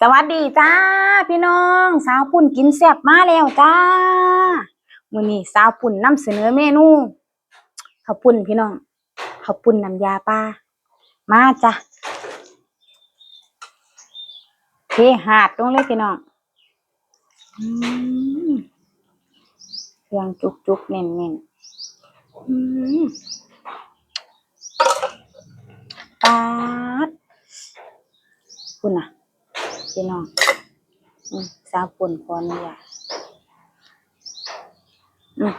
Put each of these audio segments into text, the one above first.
สวัสดีจ้า พี่น้องสาวปุ่นกินแซ่บมาแล้วจ้ามื้อนี้สาวปุ่นนำเสนอเมนูข้าวปุ่นพี่น้องข้าวปุ่นน้ำยาปลามาจ้ะเทหาดลงเลยพี่น้องอเครื่องจุกๆเน่นๆอืมปาดคุณน่ะ พี่น้องอืมสาปุ่นขออนุญาตอืม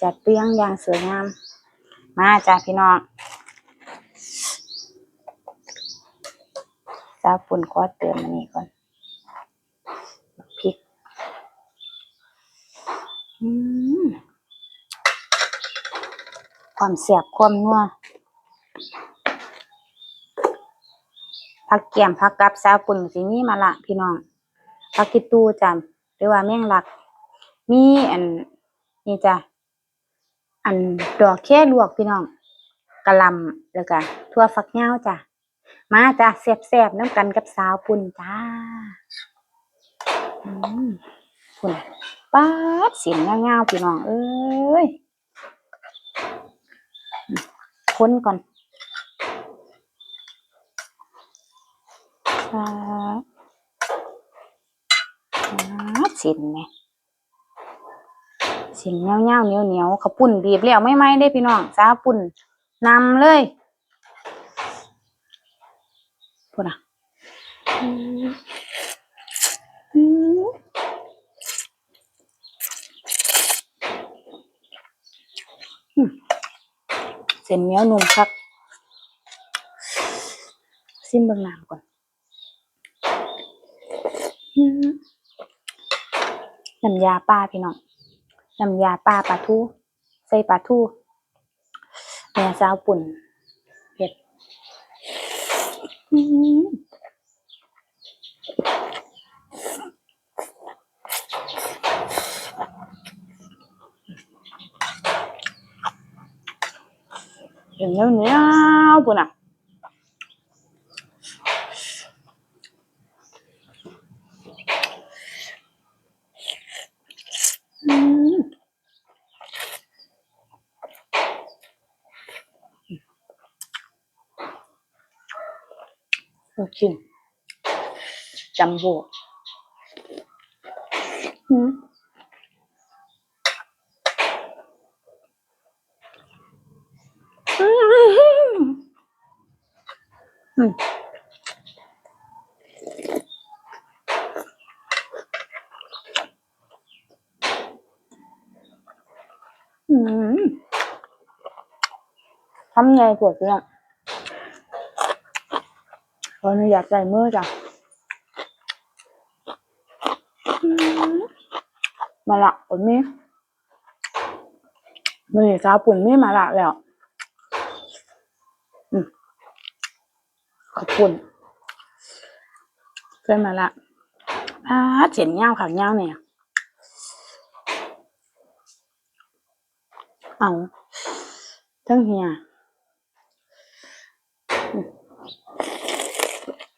จัดเรียงอย่างสวยงาม มาจ้าพี่น้องสาปุ่นขอเติมอันนี้ก่อนพริกอืมความเสียบความนัว ผักแก้มผักกับสาวปุ่นสิมีมาละพี่น้องผักกิตูจ้ะหรือว่าแมงลัก มีอันนี่จ้ะอันดอกแค่ลวกพี่น้องกะลำแล้วก็ทั่วฝักยาจ้ะมาจ้ะแซ่บๆน้ำกันกับสาวปุ่นจ้าปุ่นป๊าดเสียงเงาๆพี่น้องเอ้ยอืมคนก่อน ครับครับสินไหมสินเงาเงาเหนียวเหนียวข้าวปุ้นบีบแล้วไม่ไหมได้พี่น้องจ้าปุ่นนำเลยพูดอะเส้นเหนียวนุ่มคักซิมเบิ่งน้ำก่อน น้ำยาปลาพี่น้องน้ำยาปลาปลาทูใส่ปลาทูแม่สาวปุ่นเผ็ดเห็นแล้วเนี่ยปุ่นอะ อืม ลูกชิ้นจัมโบ้อืมอืมทำไงปวดเนี่ย อนุญาตใส่มือจ้ะมาละปุ่นมีมือสาวปุ่นมีมาละแล้วขอบคุณเพื่อนมาละอาเฉียนเงาขาวเงาเนี่ยเอาทั้งเฮียอืมอืม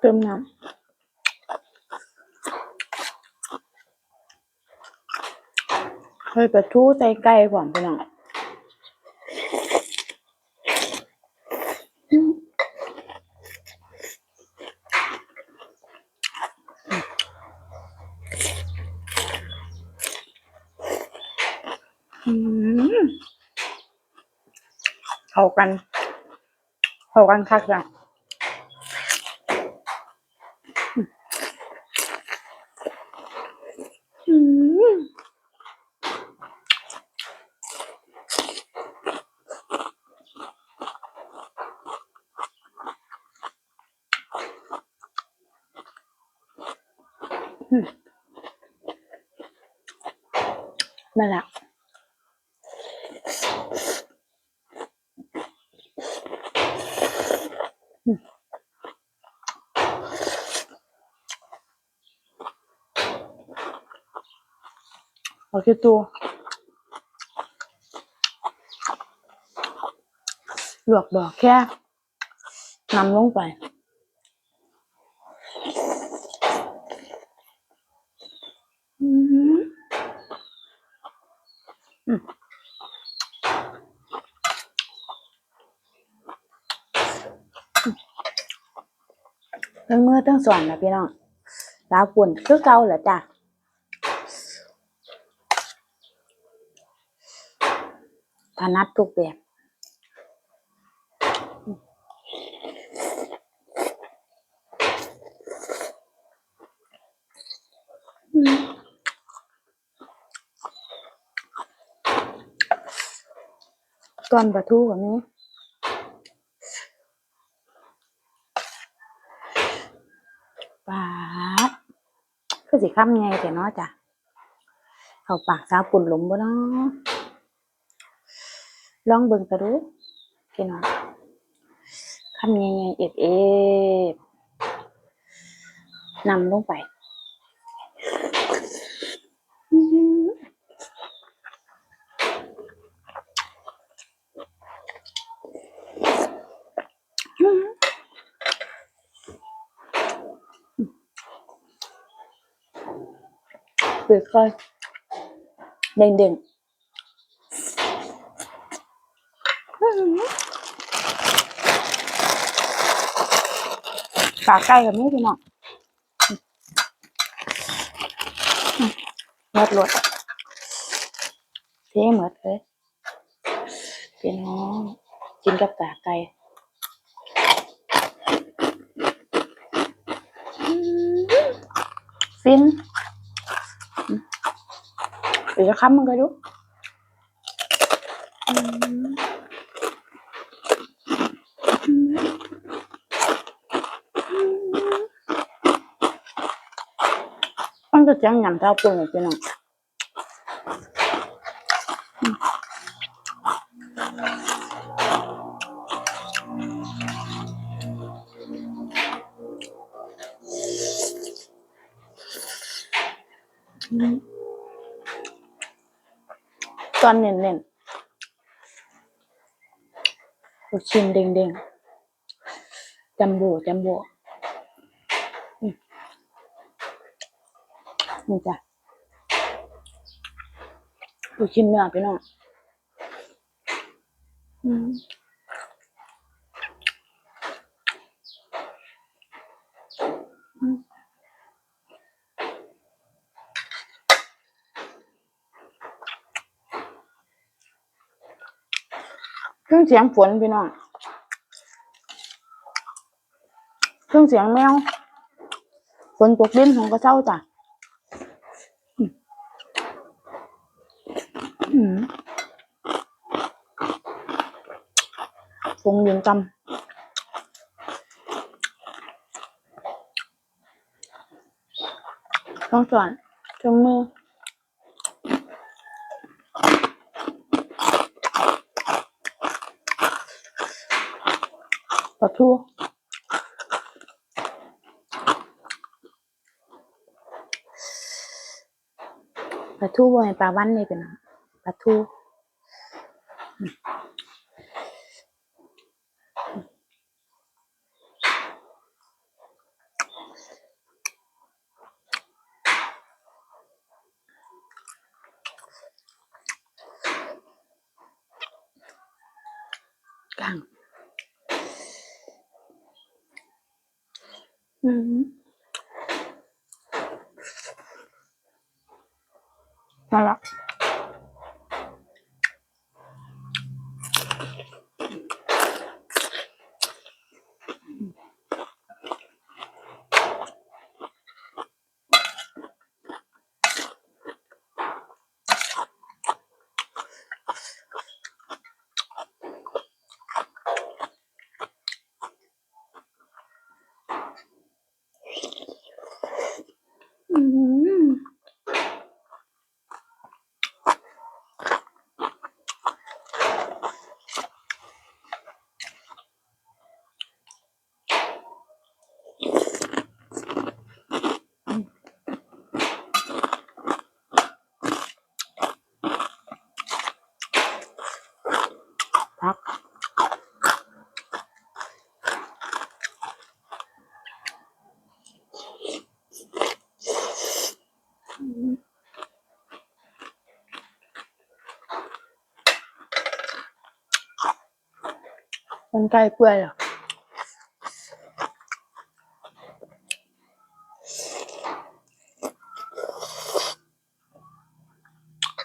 เติมน้ำเคยไปทูใส่ไก่ก่อนไปหน่อยอืม เข้ากัน เข้ากันคักจังนั่นแหละ โอเคตัวลวกดอกแค่นำลงไป อืมอืมทั้งเมื่อทั้งสอนนะพี่น้องลาวปุ่นคือเก่าเหรอจ้ะ ถนัดทุกแบบอืมตอนปลาทูกับนี้ปาดคือสิคำไงแต่เนาะจ้ะ เข้าปากสาวปุ่นหลุมบ่เนาะ ลองเบิ่งกระดูพี่น้องคำไงไงเอ็ดเอ็ดนำลงไปเปิดก่อนเด้งเด้งปากไก่กับนี้พี่น้องหมดรถเทหมดเลยพี่น้องกินกับกากไก่ฟินเดี๋ยวจะค้ำมันก็ดูอืมอืม มันก็จะยำเท้าปุ่นเลยพี่น้องตอนเน้นเน้นลูกชิ้นเด้งเด้งๆจัมโบ้จัมโบ้อืม นี่จ้ะลูชิ้นเนื้อพี่น้องอืมเครื่องเสียงฝนพี่น้องเครื่องเสียงแมวฝนตกดินของกระเจ้าจ้ะอืมอืม ฟงเวียงกำต้องสอนเครื่องมือปลาทูปลาทูบ่แม่นปลาวันนี่เป็นหยังปลาทูอืมกลางอืม น่ารักอืม มันใกล้เปื่อยแล้ว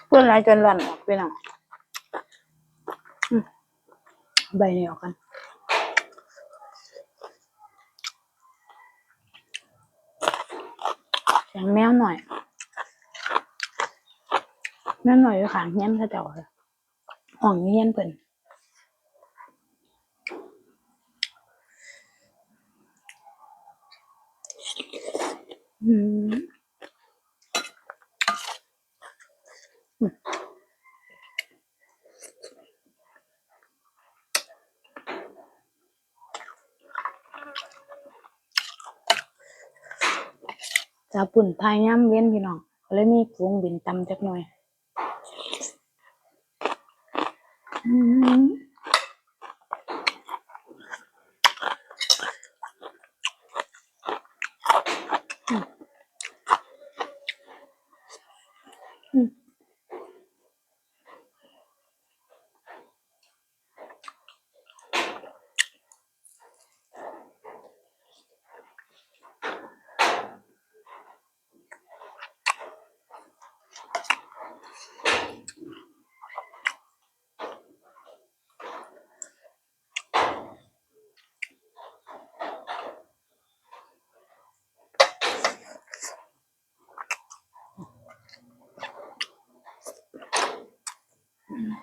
เปื่อยไรจนหล่อนออกไปหน่อยใบนี้ออกกันเสียงแมวหน่อยแมวหน่อยอยู่ขางเฮียนเขาเจ้าห้องเฮียนเพิ่นอืมอืม จะปุ่นทายย่ำเว้นพี่น้องก็เลยมีฝูงบินตำจักหน่อย อืมอืม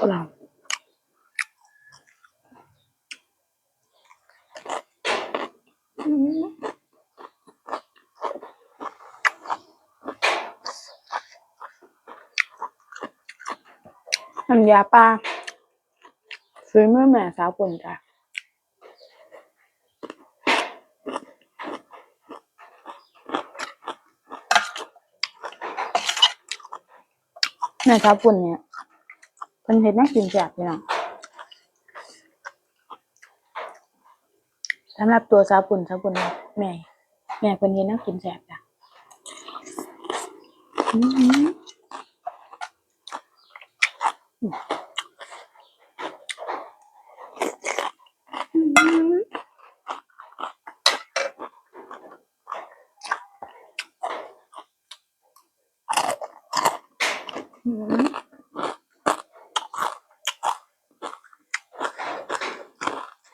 อร่อยอืมน้ำยาปลาซื้อเมื่อแม่สาวป่นจ้ะ แม่ชาวปุ่นเนี่ยเป็นเห็ดน่ากินแซ่บพี่น้องสำหรับตัวซาวปุ่นซาวปุ่นแม่แม่เป็นเห็ดน่ากินแสบจ้ะอืมหืออื้อหืออื้อหือ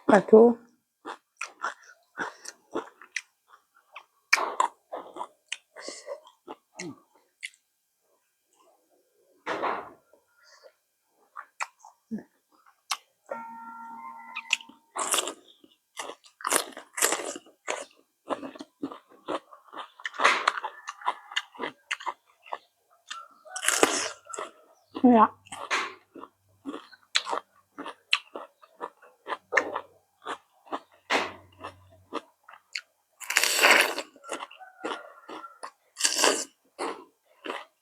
ปลาทูเนี่ย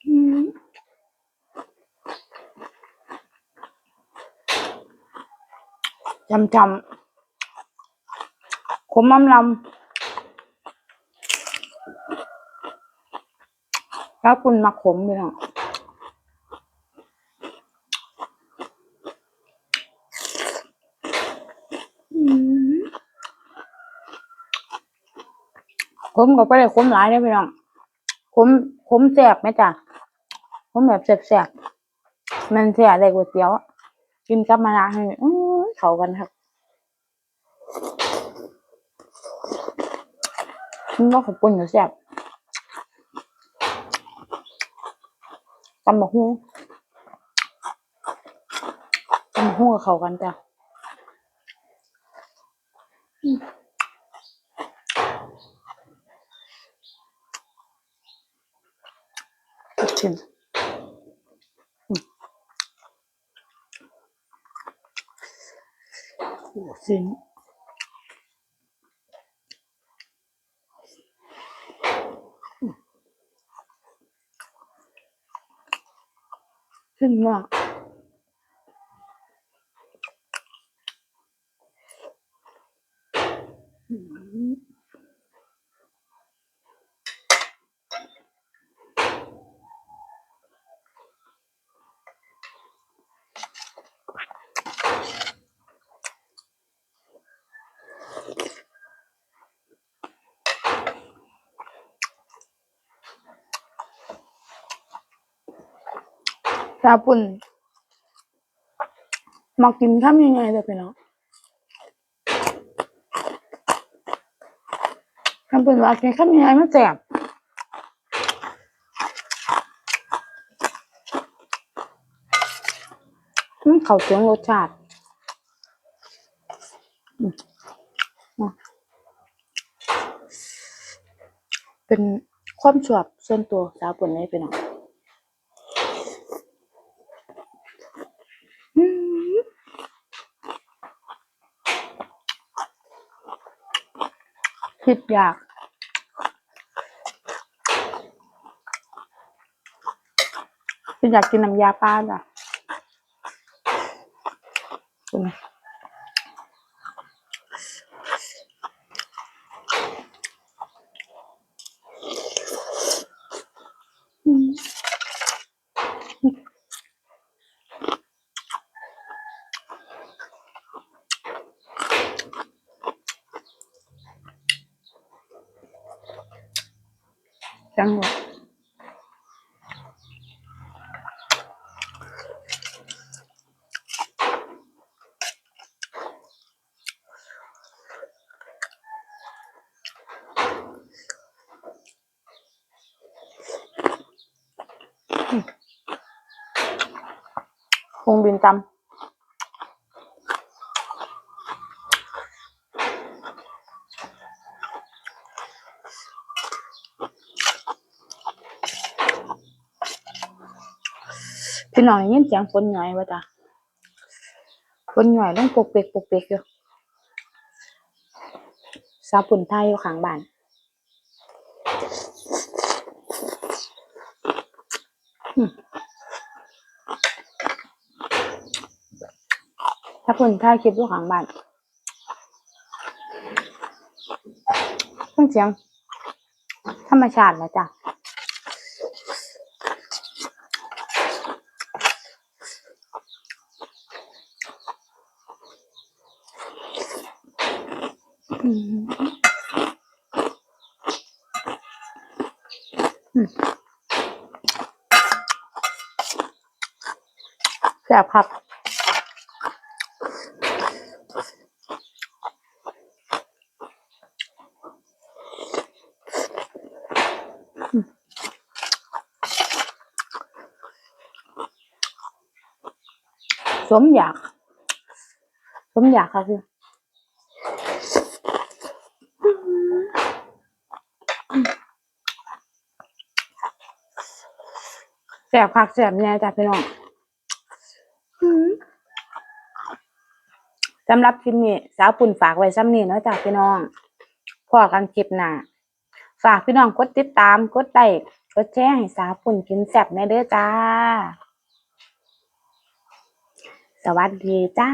อืม จำจำขมอำลำแล้วคุณมาขมพี่น้องอืมขมก็ไม่ได้ขมหลายเลยพี่น้องขมขมแสบไหมจ้ะขมแบบแสบๆมันแสบเลยก๋วยเตี๋ยว กินกับมะนาวให้อื เขากันครับมันก็ขอบคุณอยู่แสบตำบักหุ่งตำบักหุ่งกับเขากันจ้ะอืมลูกชิ้นอืม ลูกชิ้นขึ้นมาก ชาปุ่นมากินข้ามยังไงเด้อพี่น้องข้ามปุ่นว่ากินข้ามยังไงมันแสบมันเข้าถึงรสชาติเป็นความชอบส่วนตัวสาวปุ่นเลยพี่น้อง คิดอยากคิดอยากกินน้ำยาปลาจ้ะดูนะอืม จังหวะคงบินจำ พี่น้องได้ยินเสียงฝนหน่อยวะจ้ะฝนหน่อยต้องปกเปกปกเปกอยู่สาปุ่นไทยอยู่ข้างบ้านถ้าคนถ่ายคลิปอยู่ข้างบ้านเครื่องเสียงธรรมชาตินะจ๊ะอืมอืม แซ่บครับสมอยาก สมอยากค่ะคือ แสบผักแสบแน่จ้ะพี่น้องอืมสำหรับคลิปนี้ สาวปุ่นฝากไว้ซ้ำนี้เนาะจ้ะพี่น้องพอกันคลิปหน้าฝากพี่น้องกดติดตามกดไลค์กดแชร์ให้สาวปุ่นกินแซ่บแน่เด้อจ้า สวัสดีจ้า